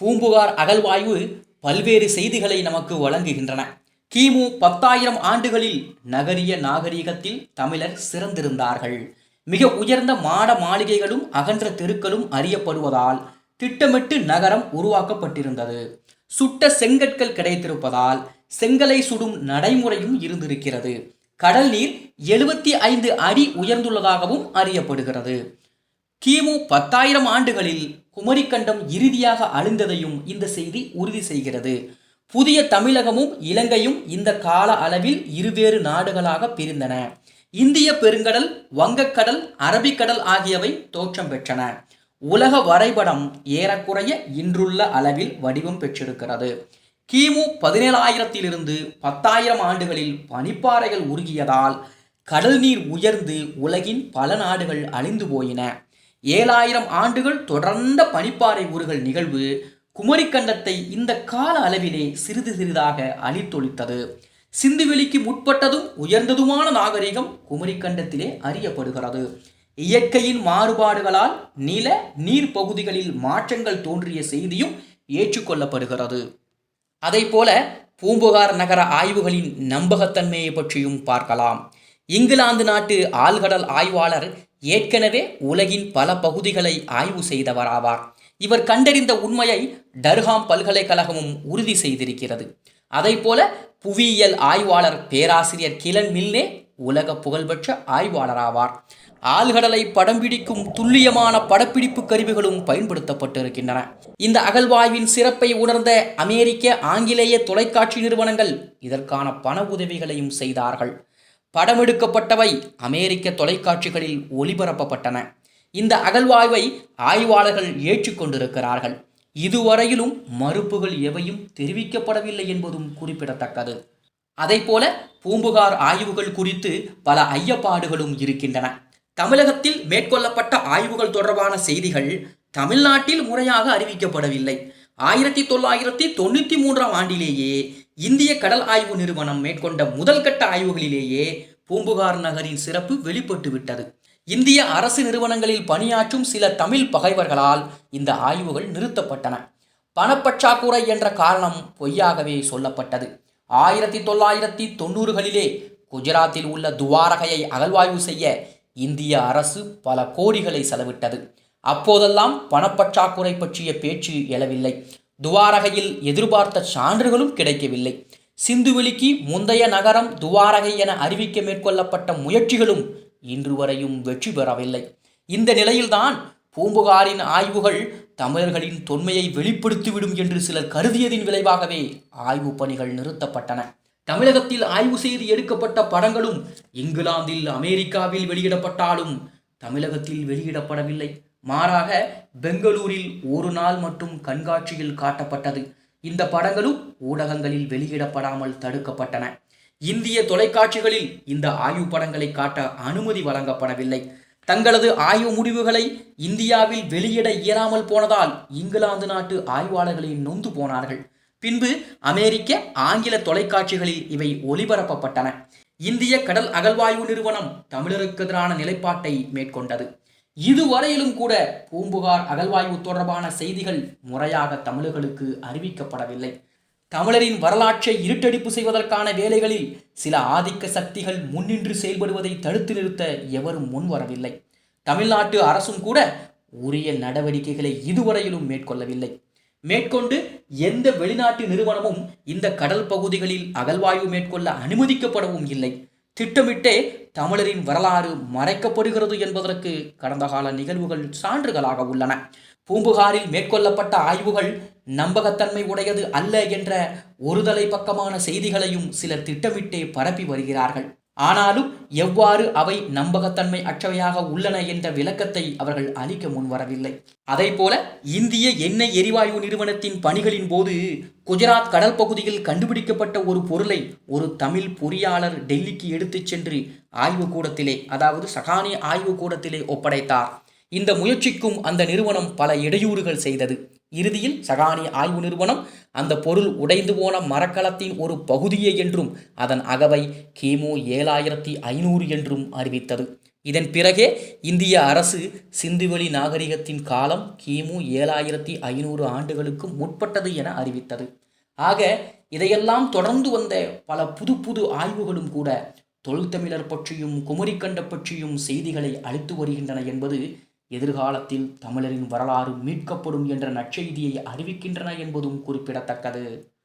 பூம்புகார் அகழ்வாய்வு பல்வேறு செய்திகளை நமக்கு வழங்குகின்றன. கிமு பத்தாயிரம் ஆண்டுகளில் நகரிய நாகரிகத்தில் தமிழர் சிறந்திருந்தார்கள். மிக உயர்ந்த மாட மாளிகைகளும் அகன்ற தெருக்களும் அறியப்படுவதால் திட்டமிட்டு நகரம் உருவாக்கப்பட்டிருந்தது. சுட்ட செங்கற்கள் கிடைத்திருப்பதால் செங்கலை சுடும் நடைமுறையும் இருந்திருக்கிறது. கடல் நீர் எழுபத்தி ஐந்து அடி உயர்ந்துள்ளதாகவும் அறியப்படுகிறது. கிமு பத்தாயிரம் ஆண்டுகளில் குமரிக்கண்டம் இறுதியாக அழிந்ததையும் இந்த செய்தி உறுதி செய்கிறது. புதிய தமிழகமும் இலங்கையும் இந்த கால அளவில் இருவேறு நாடுகளாக பிரிந்தன. இந்திய பெருங்கடல் வங்கக்கடல் அரபிக்கடல் ஆகியவை தோற்றம் பெற்றன. உலக வரைபடம் ஏறக்குறைய இன்றுள்ள அளவில் வடிவம் பெற்றிருக்கிறது. கிமு பதினேழாயிரத்திலிருந்து பத்தாயிரம் ஆண்டுகளில் பனிப்பாறைகள் உருகியதால் கடல் நீர் உயர்ந்து உலகின் பல நாடுகள் அழிந்து போயின. ஏழாயிரம் ஆண்டுகள் தொடர்ந்த பனிப்பாறை உருகல் நிகழ்வு குமரிக்கண்டத்தை இந்த கால அளவிலே சிறிது சிறிதாக அழித்தொழித்தது. சிந்துவெளிக்கு முற்பட்டதும் உயர்ந்ததுமான நாகரிகம் குமரிக்கண்டத்திலே அறியப்படுகிறது. இயற்கையின் மாறுபாடுகளால் நில நீர் பகுதிகளில் மாற்றங்கள் தோன்றிய செய்தியும் ஏற்றுக்கொள்ளப்படுகிறது. அதைப்போல பூம்புகார் நகர ஆய்வுகளின் நம்பகத்தன்மையை பற்றியும் பார்க்கலாம். இங்கிலாந்து நாட்டு ஆழ்கடல் ஆய்வாளர் ஏற்கனவே உலகின் பல பகுதிகளை ஆய்வு செய்தவராவார் இவர் கண்டறிந்த உண்மையை டர்ஹாம் பல்கலைக்கழகமும் உறுதி செய்திருக்கிறது. அதைப்போல புவியியல் ஆய்வாளர் பேராசிரியர் கிலன் மில்னே உலக புகழ்பெற்ற ஆய்வாளராவார் ஆழ்கடலை படம் பிடிக்கும் துல்லியமான படப்பிடிப்பு கருவிகளும் பயன்படுத்தப்பட்டிருக்கின்றன. இந்த அகழ்வாய்வின் சிறப்பை உணர்ந்த அமெரிக்க ஆங்கிலேய தொலைக்காட்சி நிறுவனங்கள் இதற்கான பண உதவிகளையும் செய்தார்கள். படமெடுக்கப்பட்டவை அமெரிக்க தொலைக்காட்சிகளில் ஒளிபரப்பப்பட்டன. இந்த அகழ்வாய்வை ஆய்வாளர்கள் ஏற்றுக்கொண்டிருக்கிறார்கள். இதுவரையிலும் மறுப்புகள் எவையும் தெரிவிக்கப்படவில்லை என்பதும் குறிப்பிடத்தக்கது. அதைப்போல பூம்புகார் ஆய்வுகள் குறித்து பல ஐயப்பாடுகளும் இருக்கின்றன. தமிழகத்தில் மேற்கொள்ளப்பட்ட ஆய்வுகள் தொடர்பான செய்திகள் தமிழ்நாட்டில் முறையாக அறிவிக்கப்படவில்லை. ஆயிரத்தி தொள்ளாயிரத்தி தொண்ணூற்றி மூன்றாம் ஆண்டிலேயே இந்திய கடல் ஆய்வு நிறுவனம் மேற்கொண்ட முதல் கட்ட ஆய்வுகளிலேயே பூம்புகார் நகரின் சிறப்பு வெளிப்பட்டு விட்டது. இந்திய அரசு நிறுவனங்களில் பணியாற்றும் சில தமிழ் பகைவர்களால் இந்த ஆய்வுகள் நிறுத்தப்பட்டன. பணப்பற்றாக்குறை என்ற காரணம் பொய்யாகவே சொல்லப்பட்டது. ஆயிரத்தி தொள்ளாயிரத்தி தொண்ணூறுகளிலே குஜராத்தில் உள்ள துவாரகையை அகழ்வாய்வு செய்ய இந்திய அரசு பல கோடிகளை செலவிட்டது. அப்போதெல்லாம் பணப்பற்றாக்குறை பற்றிய பேச்சு எழவில்லை. துவாரகையில் எதிர்பார்த்த சான்றுகளும் கிடைக்கவில்லை. சிந்துவெளிக்கு முந்தைய நகரம் துவாரகை என அறிவிக்க மேற்கொள்ளப்பட்ட முயற்சிகளும் இன்று வரையும் வெற்றி பெறவில்லை. இந்த நிலையில்தான் பூம்புகாரின் ஆய்வுகள் தமிழர்களின் தொன்மையை வெளிப்படுத்திவிடும் என்று சிலர் கருதியதின் விளைவாகவே ஆய்வு பணிகள் நிறுத்தப்பட்டன. தமிழகத்தில் ஆய்வு செய்து எடுக்கப்பட்ட படங்களும் இங்கிலாந்தில் அமெரிக்காவில் வெளியிடப்பட்டாலும் தமிழகத்தில் வெளியிடப்படவில்லை. மாறாக பெங்களூரில் ஒரு நாள் மட்டும் கண்காட்சியில் காட்டப்பட்டது. இந்த படங்களும் ஊடகங்களில் வெளியிடப்படாமல் தடுக்கப்பட்டன. இந்திய தொலைக்காட்சிகளில் இந்த ஆய்வு படங்களை காட்ட அனுமதி வழங்கப்படவில்லை. தங்களது ஆய்வு முடிவுகளை இந்தியாவில் வெளியிட இயலாமல் போனதால் இங்கிலாந்து நாட்டு ஆய்வாளர்களை நொந்து போனார்கள். பின்பு அமெரிக்க ஆங்கில தொலைக்காட்சிகளில் இவை ஒளிபரப்பப்பட்டன. இந்திய கடல் அகழ்வாய்வு நிறுவனம் தமிழருக்கு எதிரான நிலைப்பாட்டை மேற்கொண்டது. இதுவரையிலும் கூட பூம்புகார் அகழ்வாய்வு தொடர்பான செய்திகள் முறையாக தமிழர்களுக்கு அறிவிக்கப்படவில்லை. தமிழரின் வரலாற்றை இருட்டடிப்பு செய்வதற்கான வேலைகளில் சில ஆதிக்க சக்திகள் முன்னின்று செயல்படுவதை தடுத்து நிறுத்த எவரும் முன்வரவில்லை தமிழ்நாட்டு அரசும் கூட உரிய நடவடிக்கைகளை இதுவரையிலும் மேற்கொள்ளவில்லை. மேற்கொண்டு எந்த வெளிநாட்டு நிறுவனமும் இந்த கடல் பகுதிகளில் அகழ்வாய்வு மேற்கொள்ள அனுமதிக்கப்படவும் இல்லை. திட்டமிட்டே தமிழரின் வரலாறு மறைக்கப்படுகிறது என்பதற்கு கடந்த கால நிகழ்வுகள் சான்றுகளாக உள்ளன. பூம்புகாரில் மேற்கொள்ளப்பட்ட ஆய்வுகள் நம்பகத்தன்மை உடையது அல்ல என்ற ஒருதலை பக்கமான செய்திகளையும் சிலர் திட்டமிட்டே பரப்பி வருகிறார்கள். ஆனாலும் எவ்வாறு அவை நம்பகத்தன்மை அற்றவையாக உள்ளன என்ற விளக்கத்தை அவர்கள் அளிக்க முன்வரவில்லை. அதைப்போல இந்திய எண்ணெய் எரிவாயு நிறுவனத்தின் பணிகளின் போது குஜராத் கடல் பகுதியில் கண்டுபிடிக்கப்பட்ட ஒரு பொருளை ஒரு தமிழ் பொறியாளர் டெல்லிக்கு எடுத்துச் சென்று ஆய்வு கூடத்திலே அதாவது சகானி ஆய்வு கூடத்திலே ஒப்படைத்தார். இந்த முயற்சிக்கும் அந்த நிறுவனம் பல இடையூறுகள் செய்தது. இறுதியில் சகானி ஆய்வு நிறுவனம் அந்த பொருள் உடைந்து போன மரக்கலத்தின் ஒரு பகுதியே என்றும் அதன் அகவை கிமு ஏழாயிரத்தி ஐநூறு என்றும் அறிவித்தது. இதன் பிறகே இந்திய அரசு சிந்துவெளி நாகரிகத்தின் காலம் கிமு ஏழாயிரத்தி ஐநூறு ஆண்டுகளுக்கு முற்பட்டது என அறிவித்தது. ஆக இதையெல்லாம் தொடர்ந்து வந்த பல புது புது ஆய்வுகளும் கூட தொல்தமிழர் பற்றியும் குமரிக்கண்ட பற்றியும் செய்திகளை அளித்து வருகின்றன என்பது எதிர்காலத்தில் தமிழரின் வரலாறு மீட்கப்படும் என்ற நற்செய்தியை அறிவிக்கின்றன என்பதும் குறிப்பிடத்தக்கது.